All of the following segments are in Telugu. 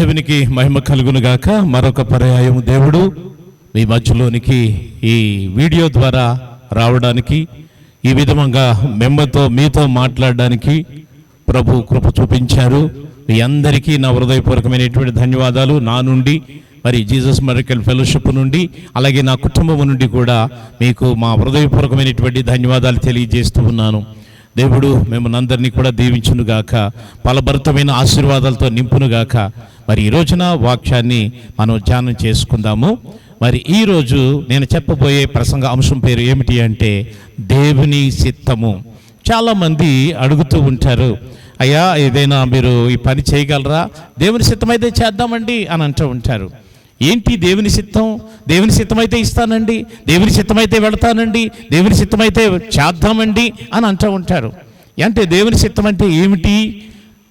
దేవునికి మహిమ కలుగును గాక మరొక పర్యాయం దేవుడు మీ మధ్యలోనికి ఈ వీడియో ద్వారా రావడానికి ఈ విధంగా మెంబర్తో మీతో మాట్లాడడానికి ప్రభు కృప చూపించారు. మీ అందరికీ నా హృదయపూర్వకమైనటువంటి ధన్యవాదాలు. నా నుండి మరి జీసస్ మెడికల్ ఫెలోషిప్ నుండి అలాగే నా కుటుంబం నుండి కూడా మీకు మా హృదయపూర్వకమైనటువంటి ధన్యవాదాలు తెలియజేస్తూ ఉన్నాను. దేవుడు మిమ్మల్ని అందరినీ కూడా దీవించునుగాక. ఫలభరితమైన ఆశీర్వాదాలతో నింపునుగాక. మరి ఈ రోజున వాక్యాన్ని మనం ధ్యానం చేసుకుందాము. మరి ఈరోజు నేను చెప్పబోయే ప్రసంగ అంశం పేరు ఏమిటి అంటే దేవుని చిత్తము చాలామంది అడుగుతూ ఉంటారు అయ్యా ఏదైనా మీరు ఈ పని చేయగలరా? దేవుని సిద్ధమైతే చేద్దామండి అని అంటూ ఉంటారు. ఏంటి దేవుని చిత్తం దేవుని సిద్ధమైతే ఇస్తానండి దేవుని సిద్ధమైతే వెళతానండి దేవుని సిద్ధమైతే చేద్దామండి అని అంటూ ఉంటారు. అంటే దేవుని సిద్ధం అంటే ఏమిటి?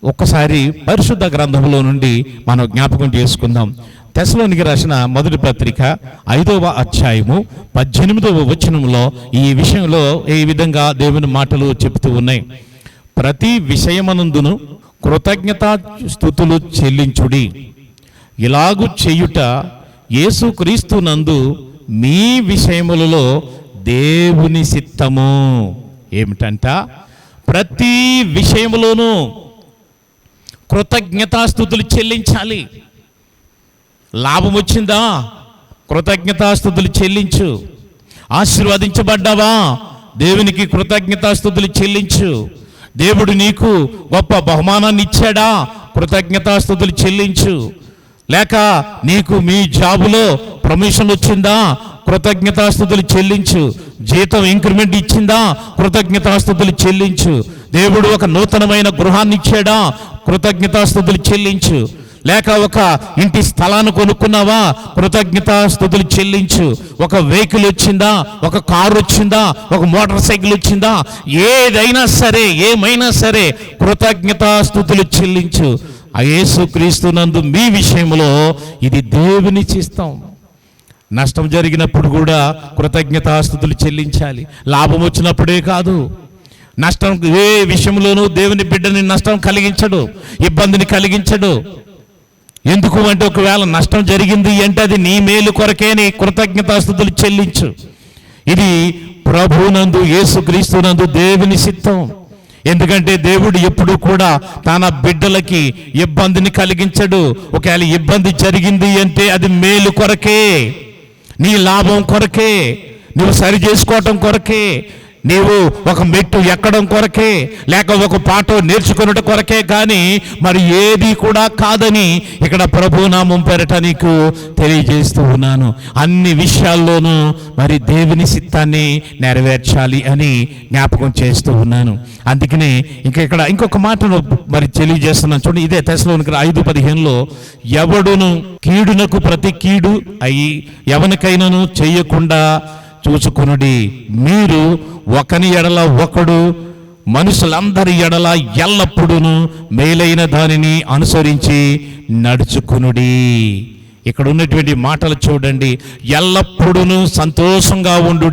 ఒక్కసారి పరిశుద్ధ గ్రంథంలో నుండి మనం జ్ఞాపకం చేసుకుందాం. తెసలోనికి రాసిన మొదటి పత్రిక ఐదవ అధ్యాయము పద్దెనిమిదవ వచనంలో ఈ విషయంలో ఏ విధంగా దేవుని మాటలు చెబుతూ ఉన్నాయి. ప్రతి విషయమనందును కృతజ్ఞతా స్థుతులు చెల్లించుడి. ఇలాగు చేయుట యేసుక్రీస్తు నందు మీ విషయములలో దేవుని సిత్తము ఏమిటంట? ప్రతి విషయములోనూ కృతజ్ఞతాస్థుతులు చెల్లించాలి. లాభం వచ్చిందా కృతజ్ఞతాస్థుతులు చెల్లించు. ఆశీర్వదించబడ్డావా? దేవునికి కృతజ్ఞతాస్థుతులు చెల్లించు. దేవుడు నీకు గొప్ప బహుమానాన్ని ఇచ్చాడా? కృతజ్ఞతాస్థుతులు చెల్లించు. లేక నీకు మీ జాబులో ప్రమోషన్ వచ్చిందా? కృతజ్ఞతాస్థుతులు చెల్లించు. జీతం ఇంక్రిమెంట్ ఇచ్చిందా? కృతజ్ఞతాస్థుతులు చెల్లించు. దేవుడు ఒక నూతనమైన గృహాన్ని ఇచ్చాడా? కృతజ్ఞతాస్థుతులు చెల్లించు. లేక ఒక ఇంటి స్థలాన్ని కొనుక్కున్నావా? కృతజ్ఞతాస్థుతులు చెల్లించు. ఒక వెహికల్ వచ్చిందా? ఒక కారు వచ్చిందా? ఒక మోటార్ సైకిల్ వచ్చిందా? ఏదైనా సరే ఏమైనా సరే కృతజ్ఞతాస్థుతులు చెల్లించు. ఆ యేసుక్రీస్తునందు మీ విషయంలో ఇది దేవుని చేస్తాం నష్టం జరిగినప్పుడు కూడా కృతజ్ఞతాస్థుతులు చెల్లించాలి. లాభం వచ్చినప్పుడే కాదు. నష్టం ఏ విషయంలోనూ దేవుని బిడ్డని నష్టం కలిగించడు ఇబ్బందిని కలిగించడు. ఎందుకు అంటే ఒకవేళ నష్టం జరిగింది అంటే అది నీ మేలు కొరకే నీ కృతజ్ఞతాస్థుతులు చెల్లించు. ఇది ప్రభునందు యేసుక్రీస్తునందు దేవుని చిత్తం ఎందుకంటే దేవుడు ఎప్పుడు కూడా తన బిడ్డలకి ఇబ్బందిని కలిగించడు. ఒకవేళ ఇబ్బంది జరిగింది అంటే అది మేలు కొరకే నీ లాభం కొరకే నువ్వు సరి చేసుకోవటం కొరకే నీవు ఒక మెట్టు ఎక్కడం కొరకే లేక ఒక పాట నేర్చుకున్నట్టు కొరకే కానీ మరి ఏది కూడా కాదని ఇక్కడ ప్రభునామం పెరట నీకు తెలియజేస్తూ ఉన్నాను. అన్ని విషయాల్లోనూ మరి దేవుని చిత్తాన్ని నెరవేర్చాలి అని జ్ఞాపకం చేస్తూ ఉన్నాను. అందుకనే ఇంకా ఇక్కడ ఇంకొక మాటను మరి తెలియజేస్తున్నాను. చూడండి ఇదే తెశలోనికి ఐదు పదిహేనులో ఎవడును కీడునకు ప్రతి కీడు అయి ఎవరికైనాను చెయ్యకుండా చూసుకొనుడి మీరు ఒకని ఎడల ఒకడు మనుషులందరి ఎడల ఎల్లప్పుడూను మేలైన దానిని అనుసరించి నడుచుకునుడి. ఇక్కడ ఉన్నటువంటి మాటలు చూడండి. ఎల్లప్పుడూ సంతోషంగా ఉండు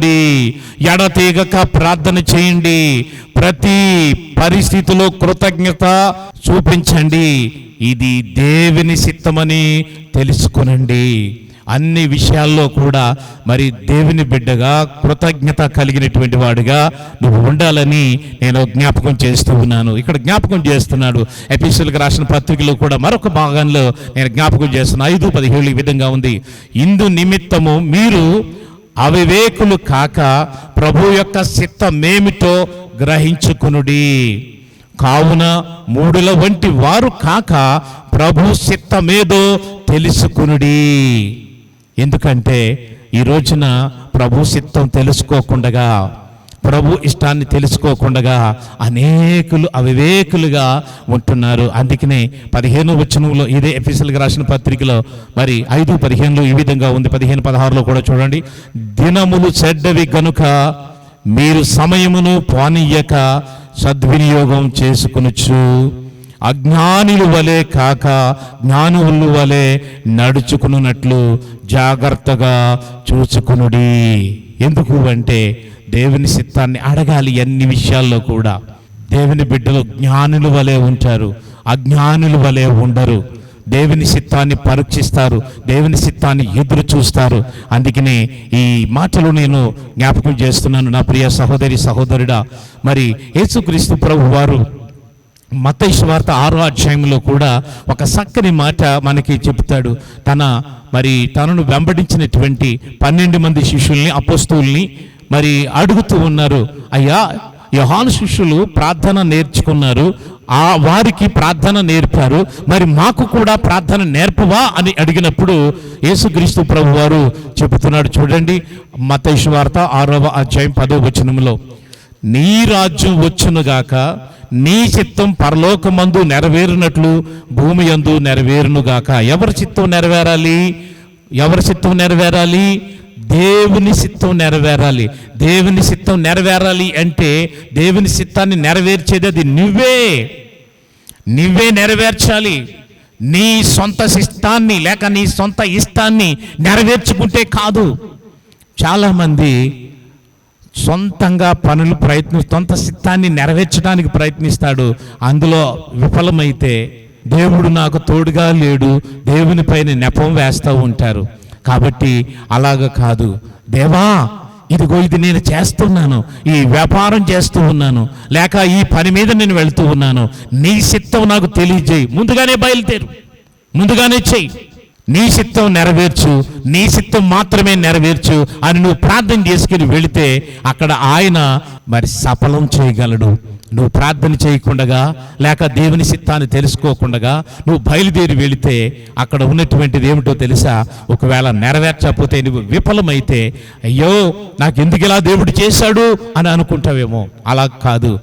ఎడతీగక ప్రార్థన చేయండి. ప్రతి పరిస్థితిలో కృతజ్ఞత చూపించండి. ఇది దేవుని సిత్తమని తెలుసుకునండి. అన్ని విషయాల్లో కూడా మరి దేవుని బిడ్డగా కృతజ్ఞత కలిగినటువంటి వాడుగా నువ్వు ఉండాలని నేను జ్ఞాపకం చేస్తూ ఉన్నాను. ఇక్కడ జ్ఞాపకం చేస్తున్నాడు. ఎపిసోడ్కి రాసిన పత్రికలో కూడా మరొక భాగంలో నేను జ్ఞాపకం చేస్తున్నాను ఐదు పదిహేడు ఈ విధంగా ఉంది. ఇందు నిమిత్తము మీరు అవివేకులు కాక ప్రభు యొక్క చిత్తమేమిటో గ్రహించుకునుడి. కావున మూడుల వంటి వారు కాక ప్రభు చిత్తమేదో తెలుసుకునుడి. ఎందుకంటే ఈ రోజున ప్రభు చిత్తం తెలుసుకోకుండా ప్రభు ఇష్టాన్ని తెలుసుకోకుండా అనేకులు అవివేకులుగా ఉంటున్నారు. అందుకనే పదిహేను వచనంలో ఇదే ఎఫీసల్గా రాసిన పత్రికలో మరి ఐదు పదిహేనులో ఈ విధంగా ఉంది. పదిహేను పదహారులో కూడా చూడండి. దినములు చెడ్డవి గనుక మీరు సమయమును పానీయక సద్వినియోగం చేసుకునొచ్చు అజ్ఞానులు వలె కాక జ్ఞానులు వలె నడుచుకున్నట్లు జాగ్రత్తగా చూసుకునుడి ఎందుకు అంటే దేవుని చిత్తాన్ని అడగాలి అన్ని విషయాల్లో కూడా. దేవుని బిడ్డలు జ్ఞానులు వలె ఉంటారు అజ్ఞానులు వలె ఉండరు. దేవుని చిత్తాన్ని పరీక్షిస్తారు దేవుని చిత్తాన్ని ఎదురు చూస్తారు. అందుకనే ఈ మాటలు నేను జ్ఞాపకం చేస్తున్నాను నా ప్రియ సహోదరి సహోదరుడా. మరి యేసుక్రీస్తు ప్రభు వారు మత్తయి వార్త ఆరో అధ్యాయంలో కూడా ఒక చక్కని మాట మనకి చెప్తాడు తన మరి తనను వెంబడించినటువంటి పన్నెండు మంది శిష్యుల్ని అపోస్తుల్ని మరి అడుగుతూ ఉన్నారు. అయ్యా యోహాను శిష్యులు ప్రార్థన నేర్చుకున్నారు. ఆ వారికి ప్రార్థన నేర్పారు. మరి మాకు కూడా ప్రార్థన నేర్పవా అని అడిగినప్పుడు యేసుక్రీస్తు ప్రభు వారు చెబుతున్నాడు చూడండి మతైషు వార్త ఆరవ అధ్యాయం పదో వచనంలో. నీ రాజ్యం వచ్చునుగాక నీ చిత్తం పరలోకమందు నెరవేరినట్లు భూమి యందు నెరవేరునుగాక. ఎవరి చిత్తం నెరవేరాలి? ఎవరి చిత్తం నెరవేరాలి? దేవుని చిత్తం నెరవేరాలి. దేవుని చిత్తం నెరవేరాలి అంటే దేవుని చిత్తాన్ని నెరవేర్చేది అది నువ్వే. నువ్వే నెరవేర్చాలి. నీ సొంత శిస్తాన్ని లేక నీ సొంత ఇష్టాన్ని నెరవేర్చుకుంటే కాదు. చాలామంది సొంతంగా పనులు ప్రయత్ని సొంత సిద్ధాన్ని నెరవేర్చడానికి ప్రయత్నిస్తాడు. అందులో విఫలమైతే దేవుడు నాకు తోడుగా లేడు దేవుని పైన నెపం వేస్తూ ఉంటారు. కాబట్టి అలాగ కాదు. దేవా ఇదిగో ఇది నేను చేస్తున్నాను. ఈ వ్యాపారం చేస్తూ ఉన్నాను. లేక ఈ పని మీద నేను వెళ్తూ ఉన్నాను. నీ చిత్తం నాకు తెలియజేయి. ముందుగానే బయలుదేరు. ముందుగానే చెయ్యి. నీ చిత్తం నెరవేర్చు నీ చిత్తం మాత్రమే నెరవేర్చు అని నువ్వు ప్రార్థన చేసుకుని వెళితే అక్కడ ఆయన మరి సఫలం చేయగలడు. నువ్వు ప్రార్థన చేయకుండగా లేక దేవుని చిత్తాన్ని తెలుసుకోకుండా నువ్వు బయలుదేరి వెళితే అక్కడ ఉన్నటువంటిది ఏమిటో తెలుసా? ఒకవేళ నెరవేర్చకపోతే నువ్వు విఫలమైతే అయ్యో నాకు ఎందుకు ఇలా దేవుడు చేశాడు అని అనుకుంటావేమో. అలా కాదు.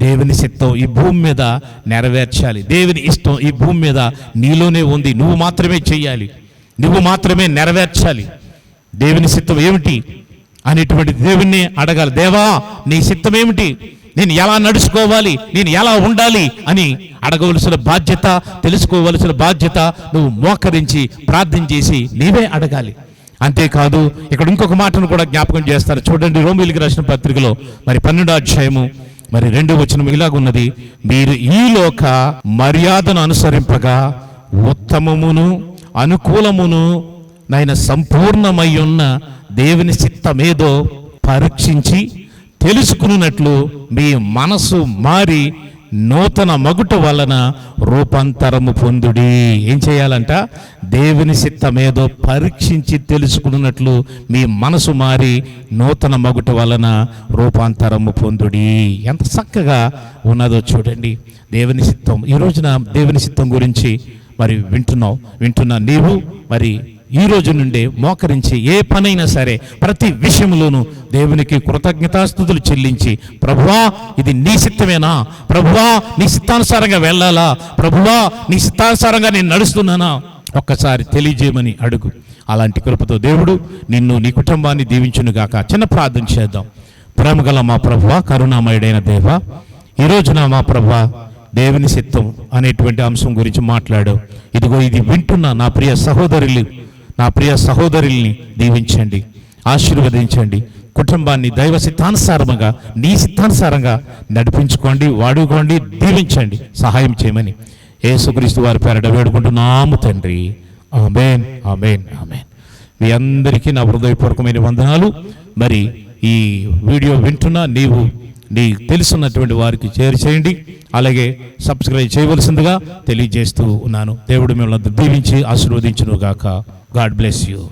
దేవుని చిత్తం ఈ భూమి మీద నెరవేర్చాలి. దేవుని ఇష్టం ఈ భూమి మీద నీలోనే ఉంది. నువ్వు మాత్రమే చెయ్యాలి నువ్వు మాత్రమే నెరవేర్చాలి. దేవుని చిత్తం ఏమిటి అనేటువంటి దేవుణ్ణి అడగాలి. దేవా నీ చిత్తం ఏమిటి? నేను ఎలా నడుచుకోవాలి? నేను ఎలా ఉండాలి? అని అడగవలసిన బాధ్యత తెలుసుకోవలసిన బాధ్యత నువ్వు మోకరించి ప్రార్థన చేసి నీవే అడగాలి. అంతేకాదు ఇక్కడ ఇంకొక మాటను కూడా జ్ఞాపకం చేస్తారు చూడండి రోమిలికి రాసిన పత్రికలో మరి పన్నెండో అధ్యాయము మరి రెండు వచనం ఇలాగున్నది. మీరు ఈ లోక మర్యాదను అనుసరింపగా ఉత్తమమును అనుకూలమును నైన సంపూర్ణమై ఉన్న దేవుని చిత్తమేదో పరీక్షించి తెలుసుకున్నట్లు మీ మనసు మారి నూతన మగుట వలన రూపాంతరము పొందుడి. ఏం చేయాలంట? దేవుని చిత్తమేదో పరీక్షించి తెలుసుకున్నట్లు మీ మనసు మారి నూతన మగుట వలన రూపాంతరము పొందుడి. ఎంత చక్కగా ఉన్నదో చూడండి. దేవుని చిత్తం ఈ రోజున దేవుని చిత్తం గురించి మరి వింటున్నావు. వింటున్నా నీవు మరి ఈ రోజు నుండే మోకరించి ఏ పనైనా సరే ప్రతి విషయంలోనూ దేవునికి కృతజ్ఞతాస్థుతులు చెల్లించి ప్రభువా ఇది నీ సిద్ధమేనా? ప్రభువా నీ సిద్ధానుసారంగా వెళ్ళాలా? ప్రభువా నీ సిద్ధానుసారంగా నేను నడుస్తున్నానా? ఒక్కసారి తెలియజేయమని అడుగు. అలాంటి కృపతో దేవుడు నిన్ను నీ కుటుంబాన్ని దీవించునుగాక చిన్న ప్రార్థన చేద్దాం. ప్రేమగల మా ప్రభువ కరుణామయుడైన దేవ ఈ రోజున మా ప్రభువ దేవుని సిత్తం అనేటువంటి అంశం గురించి మాట్లాడు. ఇదిగో ఇది వింటున్న నా ప్రియ సహోదరులు నా ప్రియ సహోదరుల్ని దీవించండి ఆశీర్వదించండి కుటుంబాన్ని దైవ సిద్ధానుసారముగా నీ సిద్ధానుసారంగా నడిపించుకోండి వాడుకోండి దీవించండి సహాయం చేయమని యేసుక్రీస్తు వారి పేరట వేడుకుంటున్నాము తండ్రి. Amen amen amen. మీ అందరికీ నా హృదయపూర్వకమైన వందనాలు. మరి ఈ వీడియో వింటున్నా నీవు నీ తెలుసున్నటువంటి వారికి షేర్ చేయండి. అలాగే సబ్స్క్రైబ్ చేయవలసిందిగా తెలియజేస్తూ ఉన్నాను. దేవుడు మిమ్మల్ని దీవించి ఆశీర్వదించును గాక God bless you.